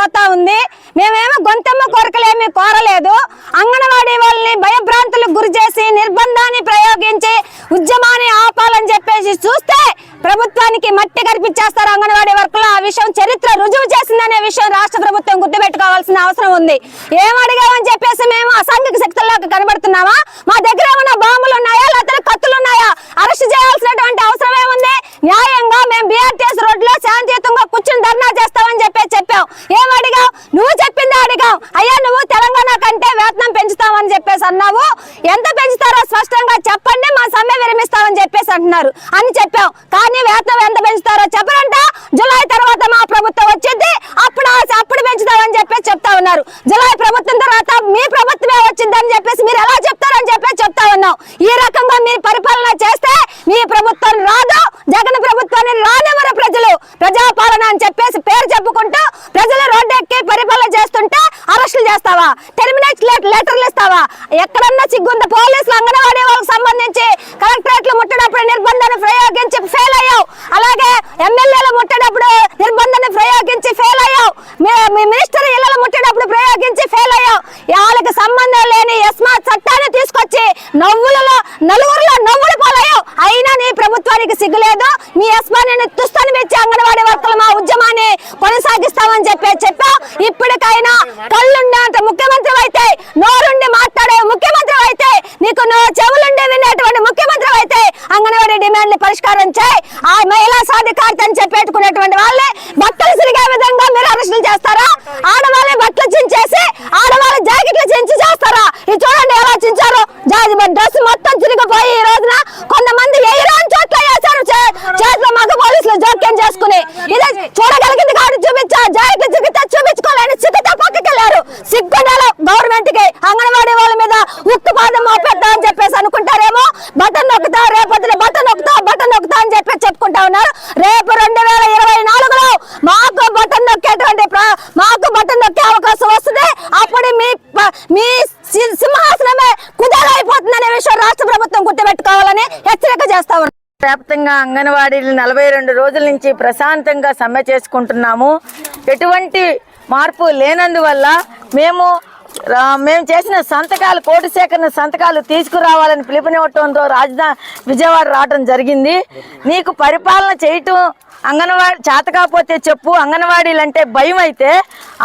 పోతా ఉంది. మేమేమో గొంతెమ్మ కోరికలేమి కోరలేదు. అంగన్వాడీ వాళ్ళని భయభ్రాంతులకు గురి చేసి నిర్బంధాన్ని ప్రయోగించి ఉద్యమాన్ని ఆపాలని చెప్పేసి చూస్తే ప్రభుత్వానికి మట్టి కనిపించేస్తారు అంగన్వాడీ వర్కులు. ఆ విషయం చరిత్ర రుజువు చేసిందనే విషయం రాష్ట్ర ప్రభుత్వం గుర్తుపెట్టుకోవాల్సిన అవసరం ఉంది. ఏం అడిగామని చెప్పేసి మేము అసాంఘిక శక్తుల్లోకి కనబడుతున్నామా? మా దగ్గర ఏమైనా బాంబులు ఉన్నాయా లేకపోతే కత్తులు ఉన్నాయా అరెస్ట్ చేయాల్సినటువంటి అవసరం ఏముంది న్యాయంగా మేము బీఆర్టీఎస్ రోడ్లో శాంతియుతంగా కూర్చుని ధర్నా చేస్తామని చెప్పి చెప్పాం ఏం అడిగావు నువ్వు చెప్పిందే అడిగాం అయ్యా నువ్వు తెలంగాణ కంటే వేతనం పెంచుతామని చెప్పేసి అన్నావు ఎంత పెంచుతారో స్పష్టంగా చెప్పండి మా సమ్మె విరమిస్తామని చెప్పేసి అంటున్నారు అని చెప్పాం కానీ వేతనం ఎంత పెంచుతారో చెప్పరంట. జులై తర్వాత మా ప్రభుత్వం వచ్చింది. అప్పుడు అప్పుడు పెంచుతామని చెప్పేసి చెప్తా ఉన్నారు. జులై ప్రభుత్వం తర్వాత మీ ప్రభుత్వమే వచ్చిందని చెప్పేసి మీరు ఎలా చెప్తారని చెప్పేసి చెప్తా ఉన్నాం. ఈ రకంగా మీరు పరిపాలన చేస్తే మీ ప్రభుత్వం రాదు. జగన్ ప్రభుత్వాన్ని రానివ్వరు ప్రజలు. ప్రజాపాలన అని చెప్పేసి పేరు చెప్పుకుంటూ ప్రజలు రోడ్డు ఎక్కి పరిపాలన చేస్తుంటే అరెస్టులు చేస్తావా? టెర్మినేట్ లెటర్లు ఇస్తావా? ఎక్కడన్నా సిగ్గుంది? పోలీసులు అంగన్వాడీ వాళ్ళకి సంబంధించి కలెక్టరేట్లు ముట్టడప్పుడు నిర్బంధం పరిష్కారం చేయి. ఆ మహిళా సాధికారత అని చెప్పేట్టుకునేటువంటి వాళ్ళే బట్టలు సిరిగే విధంగా మీరు అరెస్టులు చేస్తారా? ఆడవాళ్ళే బట్టలు చించేసి ఆడవాళ్ళ జాకెట్లు చించి చేస్తారా? ఇది చూడండి ఎలా చించారు. జాజి డ్రెస్ మొత్తం చిరిగిపోయి ఈ రోజున కొంతమంది ఎయిరాన్ చోట్ల వేశారు. చే- చేతిలో మగ పోలీసులు జోక్యం చేసుకుని. ఇదే చూడగలిగింది కాదు చూపించా. జాకెట్లు చిగితే చూపించుకోలేని చిగితే పక్కకెళ్ళారు. సిగ్గుండాలి గవర్నమెంట్కి. అంగన్వాడీ వాళ్ళ మీద ఉక్కు పాదం మోపెద్దా అని చెప్పేసి అనుకుంటారేమో. బటన్ నొక్కుతా రేపొద్దున బటన్ నొక్కుతా బటన్ నొక్కుతా అని చెప్పి చెప్పుకుంటా ఉన్నారు రేపు రెండు వేల ఇరవై నాలుగులో మాకు బటన్ నొక్కేటువంటి మాకు బటన్ నొక్కే అవకాశం వస్తుంది. అప్పుడు మీ మీ సి- సింహాసనమే కుదేలైపోతుందనే విషయం రాష్ట్ర ప్రభుత్వం గుర్తుపెట్టుకోవాలని హెచ్చరిక చేస్తా వ్యాప్తంగా అంగన్వాడీలు నలభై రెండు రోజుల నుంచి ప్రశాంతంగా సమ్మె చేసుకుంటున్నాము. ఎటువంటి మార్పు లేనందువల్ల మేము మేము చేసిన సంతకాలు కోటి సేకరణ సంతకాలు తీసుకురావాలని పిలుపునివ్వటంతో రాజధాని విజయవాడ రావడం జరిగింది. నీకు పరిపాలన చేయటం అంగన్వాడి చేత కాకపోతే చెప్పు అంగన్వాడీలు అంటే భయం అయితే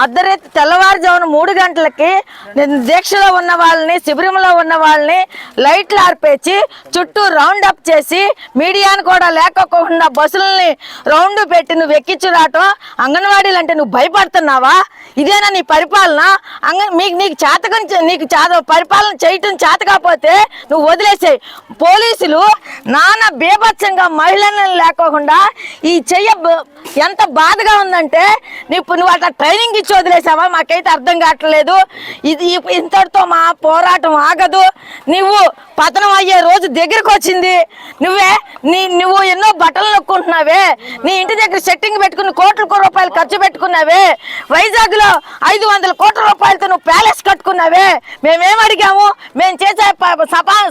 అర్ధరాత్రి తెల్లవారుజామున మూడు గంటలకి నేను దీక్షలో ఉన్న వాళ్ళని శిబిరంలో ఉన్న వాళ్ళని లైట్లు ఆర్పేసి చుట్టూ రౌండ్ అప్ చేసి మీడియాను కూడా లేకోకుండా బస్సులని రౌండ్ పెట్టి నువ్వు ఎక్కించి రావటం అంగన్వాడీలు అంటే నువ్వు భయపడుతున్నావా? ఇదేనా నీ పరిపాలన? అంగ మీకు నీకు చేతకని నీకు చేత పరిపాలన చేయటం చేత కాకపోతే నువ్వు వదిలేసేయి. పోలీసులు నానా బీభత్సంగా మహిళలను లేకోకుండా ఈ చెయ్య ఎంత బాధగా ఉందంటే నీకు నువ్వు అట్లా ట్రైనింగ్ ఇచ్చి వదిలేసావా? మాకైతే అర్థం కావట్లేదు. ఇది ఇంతటితో మా పోరాటం ఆగదు. నువ్వు పతనం అయ్యే రోజు దగ్గరకు వచ్చింది. నువ్వే నీ నువ్వు ఎన్నో బట్టలు నొక్కుంటున్నావే. నీ ఇంటి దగ్గర సెట్టింగ్ పెట్టుకుని కోట్ల రూపాయలు ఖర్చు పెట్టుకున్నావే. వైజాగ్లో ఐదు వందల కోట్ల రూపాయలతో నువ్వు ప్యాలెస్ కట్టుకున్నావే. మేమేం అడిగాము? మేము చేసే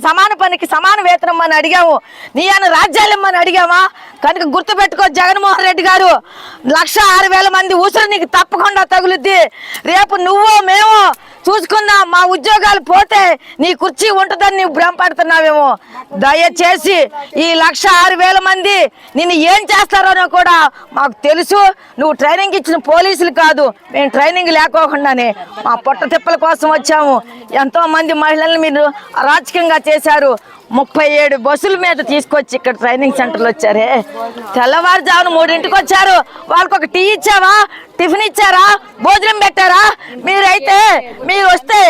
సమాన పనికి సమాన వేతనం అని అడిగాము. నీ అన్న రాజ్యాలు ఇమ్మని అడిగామా? కనుక గుర్తుపెట్టుకో జగన్మోహన్ రెడ్డి గారు లక్ష ఆరు వేల మంది ఉసురు నీకు తప్పకుండా తగులుద్ది. రేపు నువ్వు మేము చూసుకుందాం మా ఉద్యోగాలు పోతే నీ కుర్చీ ఉంటుందని నువ్వు భ్రమపడుతున్నావేమో. దయచేసి ఈ లక్ష ఆరు వేల మంది నిన్ను ఏం చేస్తారనో కూడా మాకు తెలుసు. నువ్వు ట్రైనింగ్ ఇచ్చిన పోలీసులు కాదు మేము ట్రైనింగ్ లేకోకుండానే మా పొట్ట తిప్పల కోసం వచ్చాము. ఎంతో మంది మహిళల్ని మీరు అరాచకంగా చేశారు. ముప్పై ఏడు బస్సుల మీద తీసుకొచ్చి ఇక్కడ ట్రైనింగ్ సెంటర్లు వచ్చారే. తెల్లవారుజామున మూడింటికి వచ్చారు. వాళ్ళకి ఒక టీ ఇచ్చావా? టిఫిన్ ఇచ్చారా? భోజనం పెట్టారా? అయితే మీరు వస్తే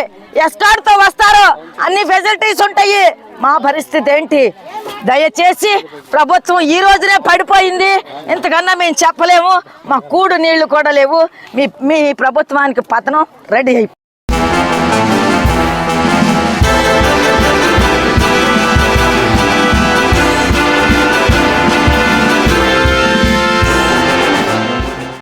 ఎస్కార్తో వస్తారు. అన్ని ఫెసిలిటీస్ ఉంటాయి. మా పరిస్థితి ఏంటి? దయచేసి ప్రభుత్వం ఈ రోజునే పడిపోయింది. ఇంతకన్నా మేము చెప్పలేము. మా కూడు నీళ్ళు కూడా లేవు. మీ మీ ప్రభుత్వానికి పతనం రెడీ అయిపోయింది